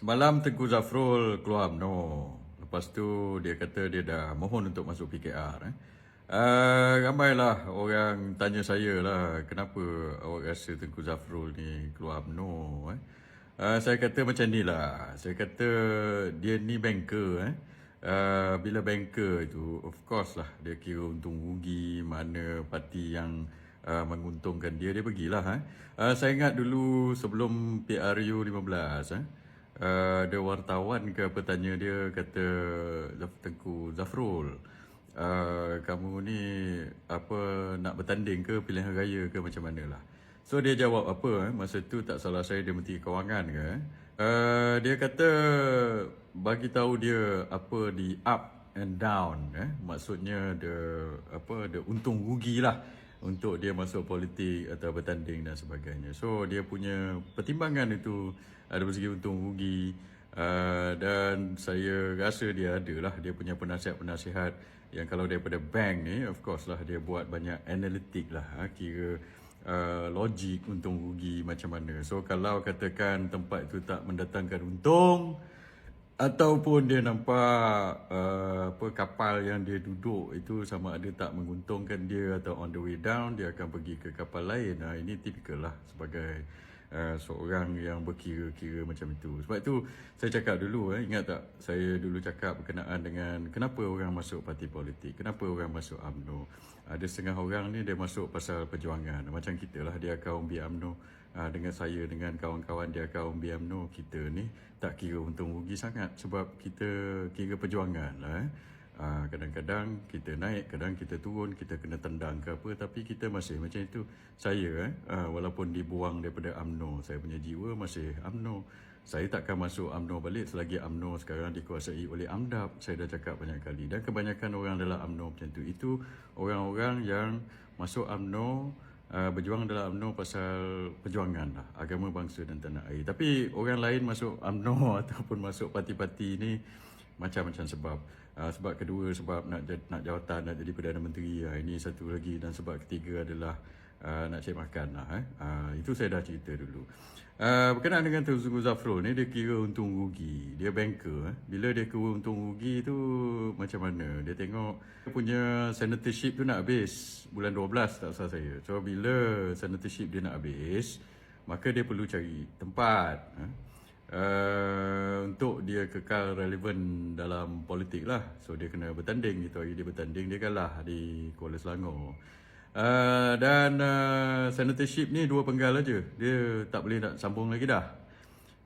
Semalam Tengku Zafrul keluar UMNO. Lepas tu dia kata dia dah mohon untuk masuk PKR. Eh. Uh, ramailah orang tanya saya lah kenapa awak rasa Tengku Zafrul ni keluar UMNO. Eh. Uh, saya kata macam ni lah. Saya kata dia ni banker. Eh. Uh, bila banker itu, of course lah dia kira untung rugi mana parti yang uh, menguntungkan dia, dia pergilah. Eh. Uh, saya ingat dulu sebelum PRU 15, eh, uh, ada wartawan ke petanya dia kata Tengku Zafrul, uh, kamu ni apa nak bertanding ke pilihan raya ke macam mana lah. So dia jawab apa eh? masa tu tak salah saya dia menteri kewangan ke eh? Uh, dia kata bagi tahu dia apa di up and down eh maksudnya the apa the untung rugi lah untuk dia masuk politik atau bertanding dan sebagainya. So dia punya pertimbangan itu ada bersegi untung rugi uh, dan saya rasa dia ada lah dia punya penasihat-penasihat yang kalau daripada bank ni of course lah dia buat banyak analitik lah ha, kira uh, logik untung rugi macam mana. So kalau katakan tempat itu tak mendatangkan untung ataupun dia nampak uh, kapal yang dia duduk itu sama ada tak menguntungkan dia atau on the way down dia akan pergi ke kapal lain. Nah, ini tipikal lah sebagai uh, seorang yang berkira-kira macam itu. Sebab itu saya cakap dulu eh ingat tak saya dulu cakap berkenaan dengan kenapa orang masuk parti politik, kenapa orang masuk AMNO. Ada setengah orang ni dia masuk pasal perjuangan. Macam kita lah dia kaum bi AMNO uh, dengan saya dengan kawan-kawan dia kaum bi AMNO kita ni tak kira untung rugi sangat sebab kita kira perjuangan lah eh. Uh, kadang-kadang kita naik, kadang kita turun, kita kena tendang ke apa tapi kita masih macam itu. Saya eh uh, walaupun dibuang daripada AMNO, saya punya jiwa masih AMNO. Saya takkan masuk AMNO balik selagi AMNO sekarang dikuasai oleh AMDAP. Saya dah cakap banyak kali dan kebanyakan orang dalam AMNO macam itu. Itu orang-orang yang masuk AMNO uh, berjuang dalam UMNO pasal perjuangan lah, agama bangsa dan tanah air. Tapi orang lain masuk UMNO ataupun masuk parti-parti ini macam-macam sebab. Uh, sebab kedua sebab nak nak jawatan nak jadi perdana menteri uh, ini satu lagi dan sebab ketiga adalah uh, nak cari makan lah eh. Uh, itu saya dah cerita dulu. Uh, berkenaan dengan Tengku Zafrul ni dia kira untung rugi. Dia banker eh. Bila dia kira untung rugi tu macam mana? Dia tengok dia punya senatorship tu nak habis bulan 12 tak salah saya. So bila senatorship dia nak habis, maka dia perlu cari tempat. Eh uh, untuk dia kekal relevan dalam politik lah. So dia kena bertanding gitu. Hari dia bertanding dia kalah di Kuala Selangor. Uh, dan uh, senatorship ni dua penggal aja. Dia tak boleh nak sambung lagi dah.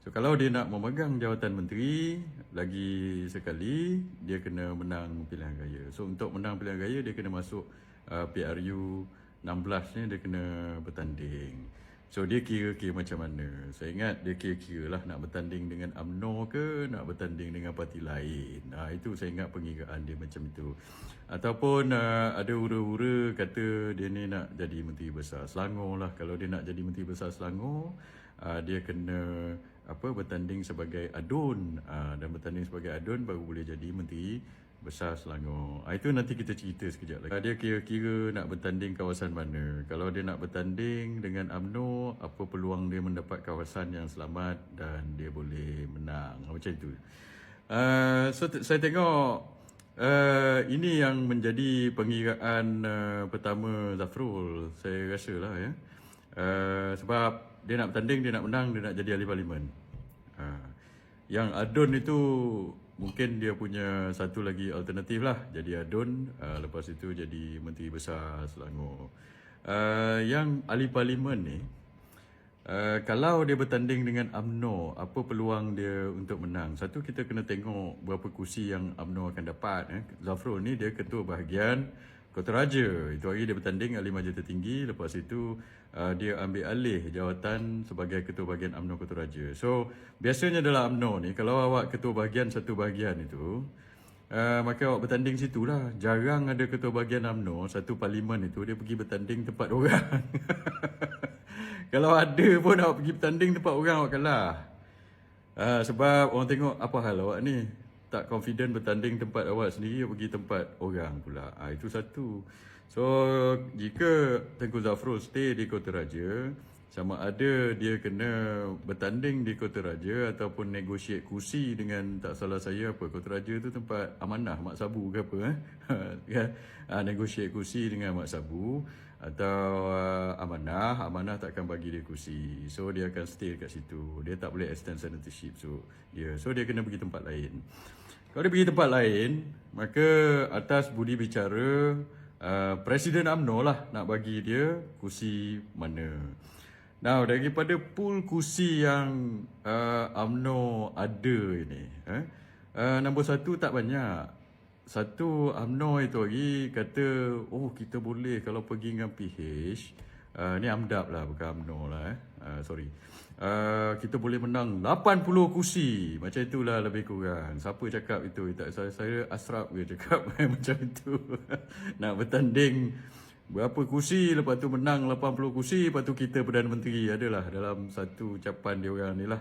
So kalau dia nak memegang jawatan menteri lagi sekali, dia kena menang pilihan raya. So untuk menang pilihan raya dia kena masuk uh, PRU 16 ni dia kena bertanding. So dia kira-kira macam mana? Saya ingat dia kira-kira lah Nak bertanding dengan UMNO ke Nak bertanding dengan parti lain? Ha, Itu saya ingat pengiraan dia macam itu. Ataupun uh, ada ura-ura Kata dia ni nak jadi Menteri Besar Selangor lah. Kalau dia nak jadi Menteri Besar Selangor uh, Dia kena apa bertanding sebagai adun. Uh, Dan bertanding sebagai adun Baru boleh jadi Menteri besar Selangor. Ah, itu nanti kita cerita sekejap lagi. Dia kira-kira nak bertanding kawasan mana. Kalau dia nak bertanding dengan AMNO, apa peluang dia mendapat kawasan yang selamat dan dia boleh menang. Macam itu. Uh, so, saya tengok uh, ini yang menjadi pengiraan uh, pertama Zafrul. Saya rasa lah ya. Uh, sebab dia nak bertanding, dia nak menang, dia nak jadi ahli parlimen. Uh, yang adun itu mungkin dia punya satu lagi alternatif lah. Jadi adun uh, lepas itu jadi menteri besar Selangor. Uh, yang ahli parlimen ni uh, kalau dia bertanding dengan AMNO apa peluang dia untuk menang? Satu kita kena tengok berapa kursi yang AMNO akan dapat eh. Zafrul ni dia ketua bahagian Kota Raja. Itu hari dia bertanding ahli majlis tertinggi. Lepas itu uh, dia ambil alih jawatan sebagai ketua bahagian UMNO Kota Raja. So biasanya dalam UMNO ni kalau awak ketua bahagian satu bahagian itu uh, maka awak bertanding situ lah. Jarang ada ketua bahagian UMNO satu parlimen itu dia pergi bertanding tempat orang. kalau ada pun awak pergi bertanding tempat orang awak kalah. Uh, sebab orang tengok apa hal awak ni tak confident bertanding tempat awak sendiri pergi tempat orang pula. Ha, itu satu. So jika Tengku Zafrul stay di Kota Raja, sama ada dia kena bertanding di Kota Raja ataupun negotiate kursi dengan tak salah saya apa Kota Raja tu tempat amanah Mak Sabu ke apa eh? Uh, negotiate kursi dengan Mak Sabu atau uh, amanah. Amanah takkan bagi dia kursi. So dia akan stay dekat situ. Dia tak boleh extend senatorship so dia so dia kena pergi tempat lain kalau dia pergi tempat lain maka atas budi bicara uh, Presiden UMNO lah nak bagi dia kursi mana Now, daripada pool kursi yang uh, UMNO ada ini, eh, uh, nombor satu tak banyak. Satu, UMNO itu lagi kata, oh kita boleh kalau pergi dengan PH, uh, ni AMDAP lah, bukan UMNO lah. Eh. Uh, sorry. Uh, kita boleh menang 80 kursi. Macam itulah lebih kurang. Siapa cakap itu? Tak, saya, saya Asrap ke cakap macam itu. Nak bertanding berapa kursi lepas tu menang 80 kursi lepas tu kita Perdana Menteri adalah dalam satu ucapan dia orang ni lah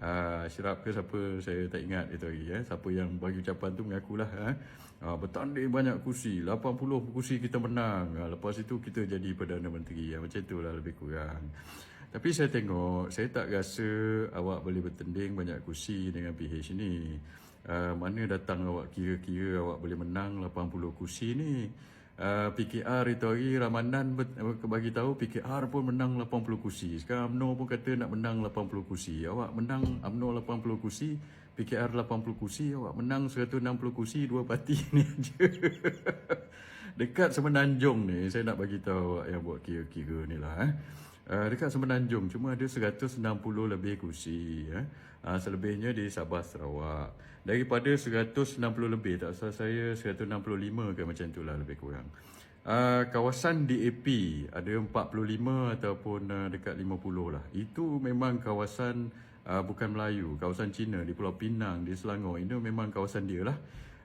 uh, Syirap ke siapa saya tak ingat itu lagi eh. siapa yang bagi ucapan tu mengakulah eh. uh, bertanding banyak kursi 80 kursi kita menang uh, lepas itu kita jadi Perdana Menteri uh, macam itulah lebih kurang tapi saya tengok saya tak rasa awak boleh bertanding banyak kursi dengan PH ni uh, mana datang awak kira-kira awak boleh menang 80 kursi ni uh, PKR itu hari Ramadan bagi tahu PKR pun menang 80 kursi. Sekarang UMNO pun kata nak menang 80 kursi. Awak menang UMNO 80 kursi, PKR 80 kursi, awak menang 160 kursi dua parti ni aja. Dekat Semenanjung ni saya nak bagi tahu awak yang buat kira-kira ni lah eh. Uh, dekat Semenanjung cuma ada 160 lebih kursi eh. Uh, selebihnya di Sabah Sarawak. Daripada 160 lebih tak salah saya 165 ke macam itulah lebih kurang. Uh, kawasan DAP ada 45 ataupun uh, dekat 50 lah. Itu memang kawasan uh, bukan Melayu kawasan Cina di Pulau Pinang di Selangor. Ini memang kawasan dia lah.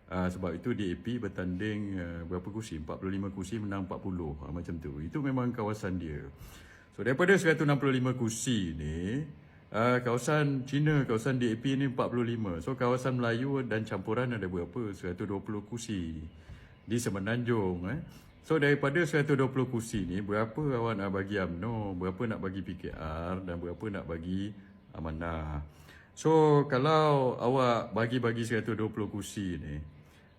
Uh, sebab itu DAP bertanding uh, berapa kursi? 45 kursi menang 40 uh, macam tu. Itu memang kawasan dia so daripada 165 kursi ni Uh, kawasan Cina, kawasan DAP ni 45. So kawasan Melayu dan campuran ada berapa? 120 kursi di Semenanjung. Eh. So daripada 120 kursi ni, berapa awak nak bagi UMNO, berapa nak bagi PKR dan berapa nak bagi Amanah. So kalau awak bagi-bagi 120 kursi ni,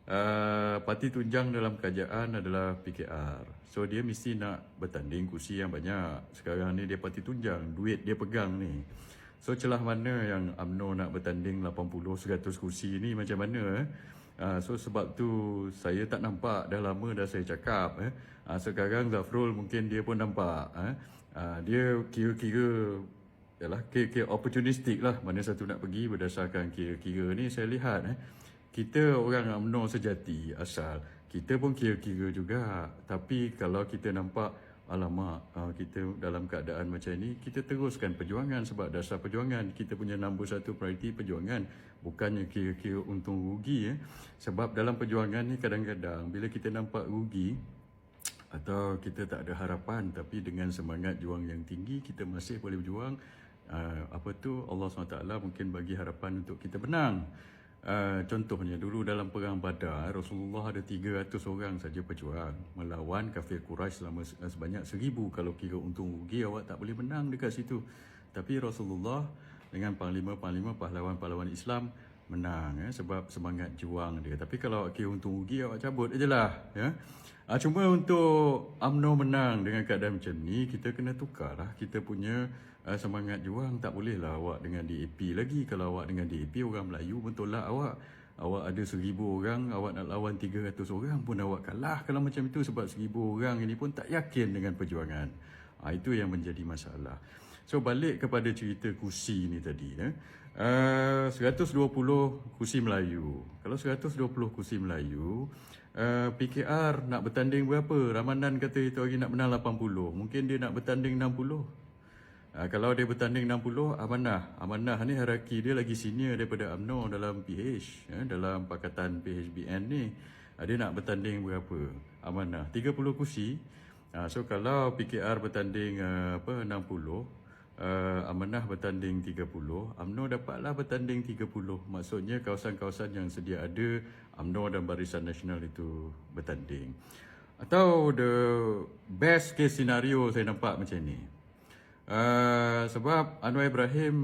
uh, parti tunjang dalam kerajaan adalah PKR. So dia mesti nak bertanding kursi yang banyak. Sekarang ni dia parti tunjang, duit dia pegang ni. So celah mana yang UMNO nak bertanding 80-100 kursi ni macam mana eh? Uh, so sebab tu saya tak nampak dah lama dah saya cakap eh. Uh, sekarang Zafrul mungkin dia pun nampak eh. Uh, dia kira-kira yalah kira-kira opportunistic lah mana satu nak pergi berdasarkan kira-kira ni saya lihat eh. Kita orang UMNO sejati asal kita pun kira-kira juga. Tapi kalau kita nampak alamak uh, kita dalam keadaan macam ini kita teruskan perjuangan sebab dasar perjuangan. Kita punya nombor satu prioriti perjuangan. Bukannya kira-kira untung rugi eh. sebab dalam perjuangan ni kadang-kadang bila kita nampak rugi atau kita tak ada harapan tapi dengan semangat juang yang tinggi kita masih boleh berjuang uh, apa tu Allah SWT mungkin bagi harapan untuk kita menang Uh, contohnya dulu dalam perang Badar Rasulullah ada 300 orang saja berjuang melawan kafir Quraisy selama sebanyak 1000 kalau kira untung rugi awak tak boleh menang dekat situ. Tapi Rasulullah dengan panglima-panglima pahlawan-pahlawan Islam menang ya, sebab semangat juang dia. Tapi kalau kira untung rugi awak cabut ajalah ya. Uh, cuma untuk UMNO menang dengan keadaan macam ni kita kena tukarlah. Kita punya uh, semangat juang tak bolehlah awak dengan DAP lagi kalau awak dengan DAP orang Melayu pun tolak awak awak ada seribu orang awak nak lawan tiga ratus orang pun awak kalah kalau macam itu sebab seribu orang ini pun tak yakin dengan perjuangan uh, itu yang menjadi masalah so balik kepada cerita kursi ni tadi eh. Uh, 120 kursi Melayu kalau 120 kursi Melayu Uh, PKR nak bertanding berapa? Ramadan kata itu hari nak menang 80. Mungkin dia nak bertanding 60. Uh, kalau dia bertanding 60, Amanah. Amanah ni hierarki dia lagi senior daripada UMNO dalam PH. Ya, dalam Pakatan PHBN ni. Uh, dia nak bertanding berapa? Amanah. 30 kursi. Uh, so kalau PKR bertanding uh, apa 60, uh, Amanah bertanding 30, UMNO dapatlah bertanding 30. Maksudnya kawasan-kawasan yang sedia ada, UMNO dan Barisan Nasional itu bertanding. Atau the best case scenario saya nampak macam ni. Uh, sebab Anwar Ibrahim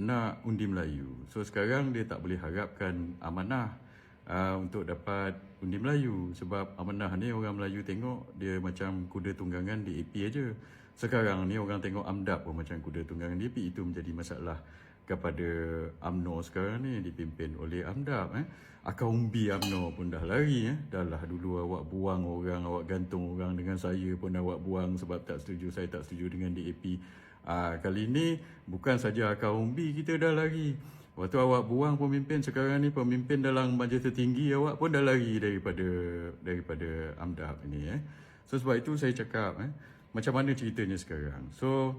nak undi Melayu. So sekarang dia tak boleh harapkan amanah uh, untuk dapat undi Melayu. Sebab amanah ni orang Melayu tengok dia macam kuda tunggangan di AP aja. Sekarang ni orang tengok AMDAP pun macam kuda tunggangan di AP. Itu menjadi masalah kepada AMNO sekarang ni dipimpin oleh AMDAP. Eh. Akar umbi AMNO pun dah lari. Eh. Dah lah dulu awak buang orang, awak gantung orang dengan saya pun awak buang sebab tak setuju, saya tak setuju dengan DAP. Ah, kali ini bukan saja akar umbi kita dah lari. Waktu awak buang pemimpin sekarang ni pemimpin dalam majlis tertinggi awak pun dah lari daripada daripada AMDAP ini eh. So sebab itu saya cakap eh macam mana ceritanya sekarang. So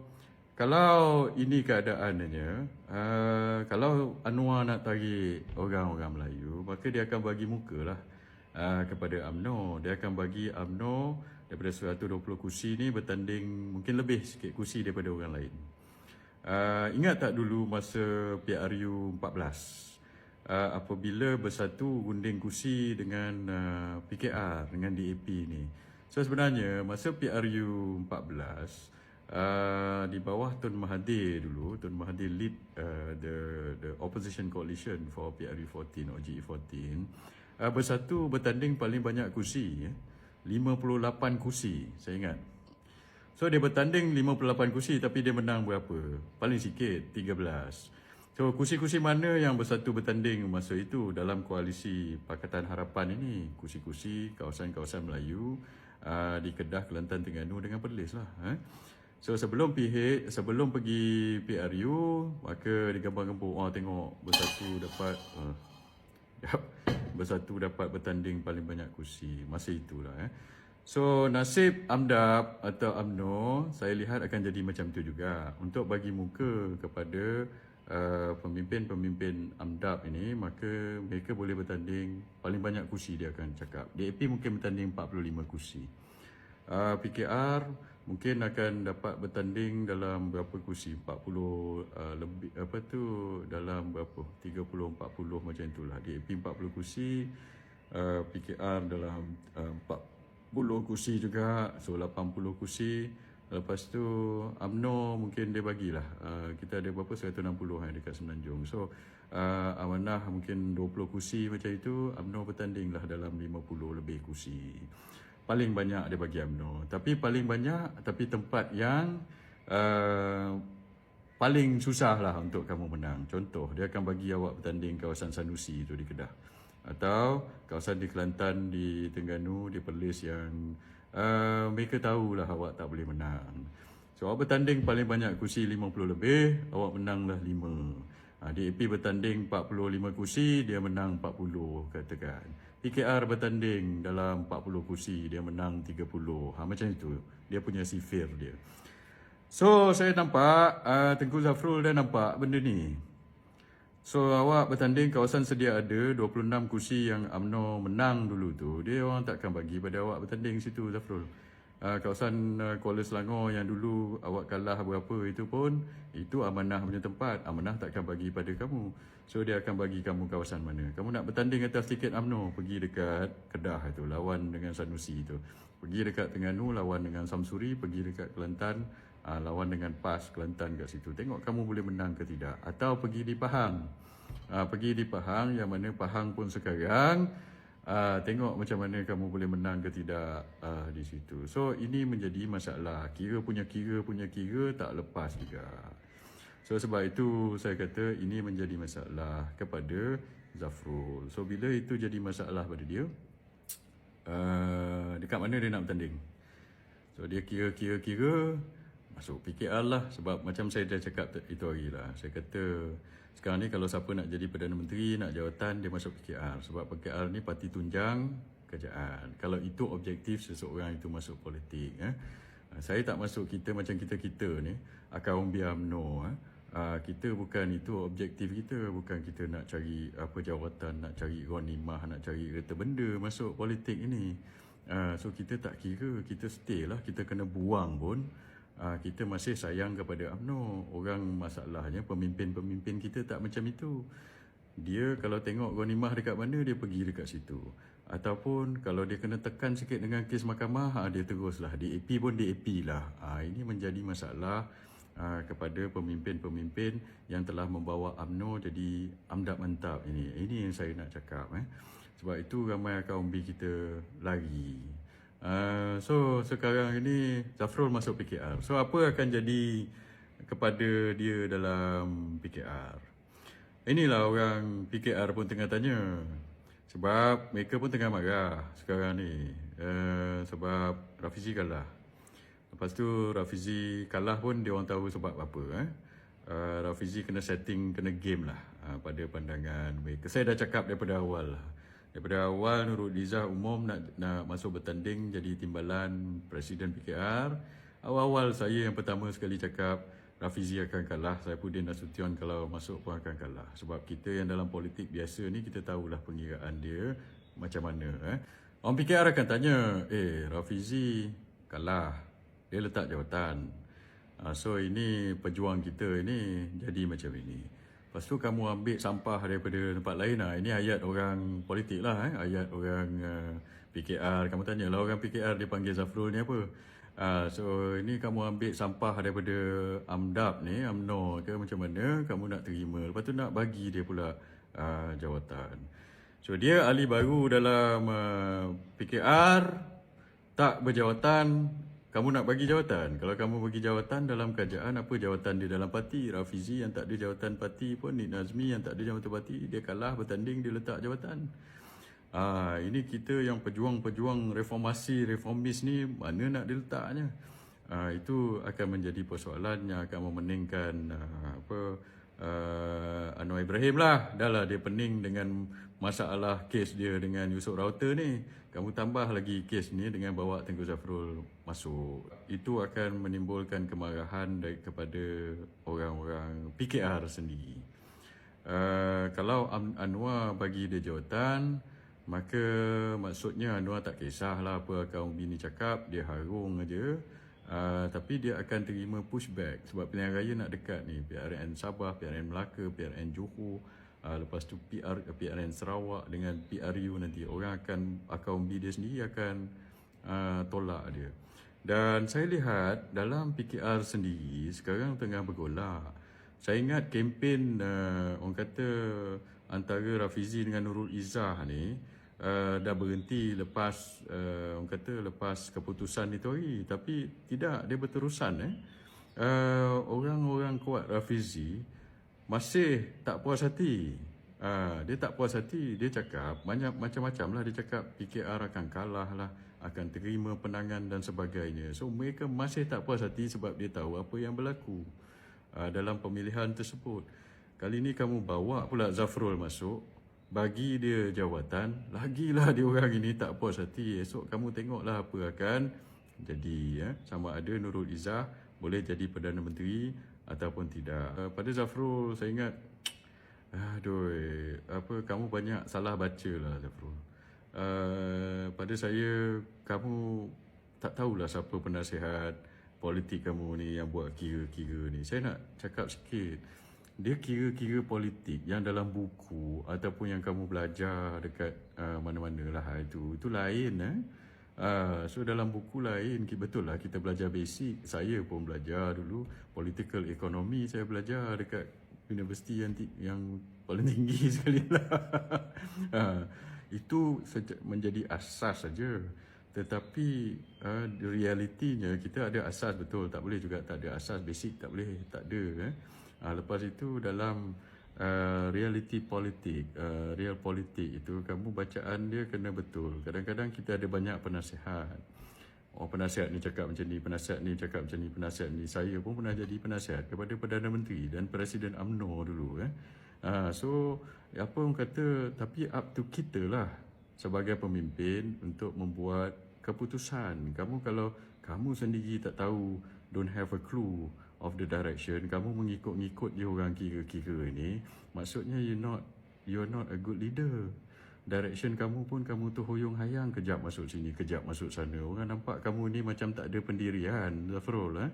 kalau ini keadaannya, uh, kalau Anwar nak tarik orang-orang Melayu, maka dia akan bagi muka lah uh, kepada AMNO. Dia akan bagi AMNO daripada 120 kursi ni bertanding mungkin lebih sikit kursi daripada orang lain. Uh, ingat tak dulu masa PRU 14? Uh, apabila bersatu gunting kursi dengan uh, PKR, dengan DAP ni. So sebenarnya masa PRU 14, Uh, di bawah Tun Mahathir dulu, Tun Mahathir lead uh, the the opposition coalition for PRU 14 or GE 14. Uh, bersatu bertanding paling banyak kursi, ya. 58 kursi, saya ingat. So dia bertanding 58 kursi tapi dia menang berapa? Paling sikit 13. So kursi-kursi mana yang bersatu bertanding masa itu dalam koalisi Pakatan Harapan ini? Kursi-kursi kawasan-kawasan Melayu uh, di Kedah, Kelantan, Terengganu dengan Perlis lah. Eh? So sebelum PH, sebelum pergi PRU, maka digambar-gambar, oh tengok bersatu dapat uh, yep, bersatu dapat bertanding paling banyak kursi. Masa itulah eh. So nasib AMDAP atau AMNO saya lihat akan jadi macam tu juga untuk bagi muka kepada uh, pemimpin-pemimpin AMDAP ini maka mereka boleh bertanding paling banyak kursi dia akan cakap. DAP mungkin bertanding 45 kursi. Uh, PKR mungkin akan dapat bertanding dalam berapa kursi? 40 uh, lebih apa tu dalam berapa? 30 40 macam itulah DAP 40 kursi uh, PKR dalam uh, 40 kursi juga. So 80 kursi. Lepas tu AMNO mungkin dia bagilah. Uh, kita ada berapa? 160 yang dekat Semenanjung. So uh, Amanah mungkin 20 kursi macam itu. AMNO bertanding lah dalam 50 lebih kursi paling banyak dia bagi UMNO. Tapi paling banyak, tapi tempat yang uh, paling susah lah untuk kamu menang. Contoh, dia akan bagi awak bertanding kawasan Sanusi itu di Kedah. Atau kawasan di Kelantan, di Tengganu, di Perlis yang uh, mereka tahulah awak tak boleh menang. So, awak bertanding paling banyak kursi 50 lebih, awak menanglah 5. Ha, DAP bertanding 45 kursi, dia menang 40 katakan. PKR bertanding dalam 40 kursi. Dia menang 30 ha, macam itu. Dia punya sifir dia. So saya nampak uh, Tengku Zafrul dah nampak benda ni. So awak bertanding kawasan sedia ada 26 kursi yang AMNO menang dulu tu. Dia orang takkan bagi pada awak bertanding situ Zafrul uh, kawasan uh, Kuala Selangor yang dulu awak kalah berapa itu pun itu amanah punya tempat. Amanah takkan bagi pada kamu. So dia akan bagi kamu kawasan mana. Kamu nak bertanding atas tiket UMNO pergi dekat Kedah itu lawan dengan Sanusi itu. Pergi dekat Terengganu lawan dengan Samsuri. Pergi dekat Kelantan uh, lawan dengan PAS Kelantan kat situ. Tengok kamu boleh menang ke tidak. Atau pergi di Pahang. Uh, pergi di Pahang yang mana Pahang pun sekarang Uh, tengok macam mana kamu boleh menang ke tidak uh, di situ. So ini menjadi masalah. Kira punya kira punya kira tak lepas juga. So sebab itu saya kata ini menjadi masalah kepada Zafrul. So bila itu jadi masalah pada dia, uh, dekat mana dia nak bertanding? So dia kira-kira-kira masuk PKR lah sebab macam saya dah cakap itu hari lah. Saya kata sekarang ni kalau siapa nak jadi Perdana Menteri, nak jawatan, dia masuk PKR. Sebab PKR ni parti tunjang kerajaan. Kalau itu objektif seseorang itu masuk politik. Eh. Saya tak masuk kita macam kita-kita ni. Akan umbi UMNO. Eh. Uh, kita bukan itu objektif kita. Bukan kita nak cari apa jawatan, nak cari ghanimah, nak cari kereta benda masuk politik ini. Uh, so kita tak kira, kita stay lah. Kita kena buang pun kita masih sayang kepada UMNO. Orang masalahnya pemimpin-pemimpin kita tak macam itu. Dia kalau tengok ghanimah dekat mana dia pergi dekat situ. Ataupun kalau dia kena tekan sikit dengan kes mahkamah, uh, dia teruslah. DAP pun DAP lah. Uh, ini menjadi masalah uh, kepada pemimpin-pemimpin yang telah membawa AMNO jadi amdap mantap ini. Ini yang saya nak cakap. Eh. Sebab itu ramai kaum B kita lari. Uh, so sekarang ini Zafrul masuk PKR. So apa akan jadi kepada dia dalam PKR? Inilah orang PKR pun tengah tanya. Sebab mereka pun tengah marah sekarang ni. Uh, sebab Rafizi kalah. Lepas tu Rafizi kalah pun dia orang tahu sebab apa. Eh? Uh, Rafizi kena setting, kena game lah uh, pada pandangan mereka. Saya dah cakap daripada awal lah. Daripada awal Nurul Izzah umum nak nak masuk bertanding jadi timbalan Presiden PKR. Awal-awal saya yang pertama sekali cakap Rafizi akan kalah, Saifuddin Nasution kalau masuk pun akan kalah. Sebab kita yang dalam politik biasa ni kita tahulah pengiraan dia macam mana. Eh. Orang PKR akan tanya, eh Rafizi kalah, dia letak jawatan. Uh, so ini pejuang kita ini jadi macam ini. Lepas tu kamu ambil sampah daripada tempat lain lah. Ini ayat orang politik lah. Eh? Ayat orang uh, PKR. Kamu tanya lah orang PKR dia panggil Zafrul ni apa. Uh, so ini kamu ambil sampah daripada AMDAP ni, AMNO ke macam mana kamu nak terima. Lepas tu nak bagi dia pula uh, jawatan. So dia ahli baru dalam uh, PKR. Tak berjawatan kamu nak bagi jawatan. Kalau kamu bagi jawatan dalam kerajaan, apa jawatan dia dalam parti? Rafizi yang tak ada jawatan parti pun, Nik Nazmi yang tak ada jawatan parti, dia kalah bertanding, dia letak jawatan. Ah, ini kita yang pejuang-pejuang reformasi, reformis ni, mana nak diletaknya? Ah, itu akan menjadi persoalan yang akan memeningkan ah, apa uh, Anwar Ibrahim lah. Dah lah dia pening dengan masalah kes dia dengan Yusof Router ni. Kamu tambah lagi kes ni dengan bawa Tengku Zafrul masuk. Itu akan menimbulkan kemarahan dari kepada orang-orang PKR sendiri. Uh, kalau Anwar bagi dia jawatan, maka maksudnya Anwar tak kisahlah apa kaum bini cakap, dia harung aja. Uh, tapi dia akan terima pushback sebab pilihan raya nak dekat ni PRN Sabah, PRN Melaka, PRN Johor uh, lepas tu PR, PRN Sarawak dengan PRU nanti. Orang akan akaun B dia sendiri akan uh, tolak dia. Dan saya lihat dalam PKR sendiri sekarang tengah bergolak. Saya ingat kempen uh, orang kata antara Rafizi dengan Nurul Izzah ni uh, dah berhenti lepas uh, orang kata lepas keputusan itu hari. Tapi tidak dia berterusan eh. Uh, orang-orang kuat Rafizi masih tak puas hati. Uh, dia tak puas hati dia cakap banyak macam-macam lah. Dia cakap PKR akan kalah lah akan terima penangan dan sebagainya. So mereka masih tak puas hati sebab dia tahu apa yang berlaku uh, dalam pemilihan tersebut. Kali ini kamu bawa pula Zafrul masuk bagi dia jawatan, lagilah dia orang ini tak puas hati. Esok kamu tengoklah apa akan jadi ya. Sama ada Nurul Izzah boleh jadi Perdana Menteri ataupun tidak. Uh, pada Zafrul saya ingat aduh apa kamu banyak salah baca lah Zafrul. Uh, pada saya kamu tak tahulah siapa penasihat politik kamu ni yang buat kira-kira ni. Saya nak cakap sikit dia kira-kira politik yang dalam buku ataupun yang kamu belajar dekat uh, mana-mana lah itu itu lain eh uh, so dalam buku lain betul lah kita belajar basic. Saya pun belajar dulu political economy saya belajar dekat universiti yang yang paling tinggi sekali lah. Uh, itu menjadi asas saja. Tetapi uh, realitinya kita ada asas betul. Tak boleh juga tak ada asas basic tak boleh tak ada eh. Uh, lepas itu dalam uh, reality politik, uh, real politik itu kamu bacaan dia kena betul. Kadang-kadang kita ada banyak penasihat. Oh penasihat ni cakap macam ni, penasihat ni cakap macam ni, penasihat ni. Saya pun pernah jadi penasihat kepada Perdana Menteri dan Presiden AMNO dulu. Eh. Uh, so apa orang kata, tapi up to kita lah sebagai pemimpin untuk membuat keputusan. Kamu kalau kamu sendiri tak tahu, don't have a clue, of the direction kamu mengikut-ngikut je orang kira-kira ni. Maksudnya you not you're not a good leader. Direction kamu pun kamu tu hoyong hayang kejap masuk sini kejap masuk sana. Orang nampak kamu ni macam tak ada pendirian Zafrul eh?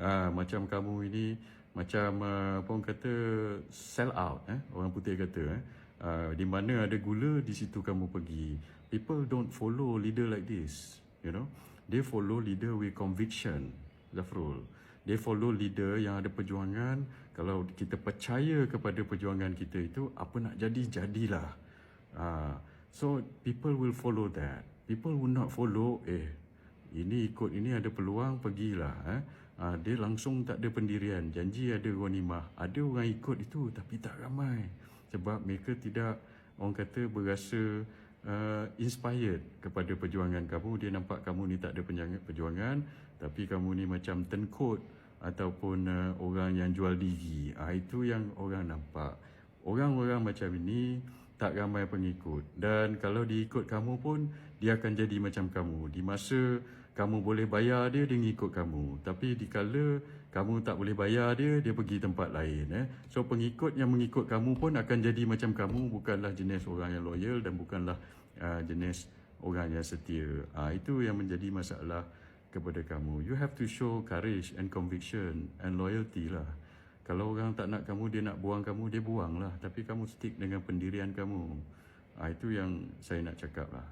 Ha, macam kamu ini macam uh, apa orang kata sell out eh? Orang putih kata eh? Uh, di mana ada gula di situ kamu pergi. People don't follow leader like this you know? They follow leader with conviction Zafrul They follow leader yang ada perjuangan. Kalau kita percaya kepada perjuangan kita itu, apa nak jadi, jadilah. Uh, so, people will follow that. People will not follow, eh, ini ikut ini ada peluang, pergilah. Eh. Uh, dia langsung tak ada pendirian. Janji ada ghanimah. Ada orang ikut itu, tapi tak ramai. Sebab mereka tidak, orang kata, berasa uh, inspired kepada perjuangan kamu. Dia nampak kamu ni tak ada perjuangan, tapi kamu ni macam tenkot ataupun uh, orang yang jual diri. Uh, itu yang orang nampak. Orang-orang macam ini tak ramai pengikut. Dan kalau diikut kamu pun, dia akan jadi macam kamu. Di masa kamu boleh bayar dia, dia ngikut kamu. Tapi di kala kamu tak boleh bayar dia, dia pergi tempat lain. Eh. So pengikut yang mengikut kamu pun akan jadi macam kamu, bukanlah jenis orang yang loyal dan bukanlah uh, jenis orang yang setia. Uh, itu yang menjadi masalah kepada kamu. You have to show courage and conviction and loyalty lah. Kalau orang tak nak kamu, dia nak buang kamu, dia buang lah. Tapi kamu stick dengan pendirian kamu. Ha, itu yang saya nak cakap lah.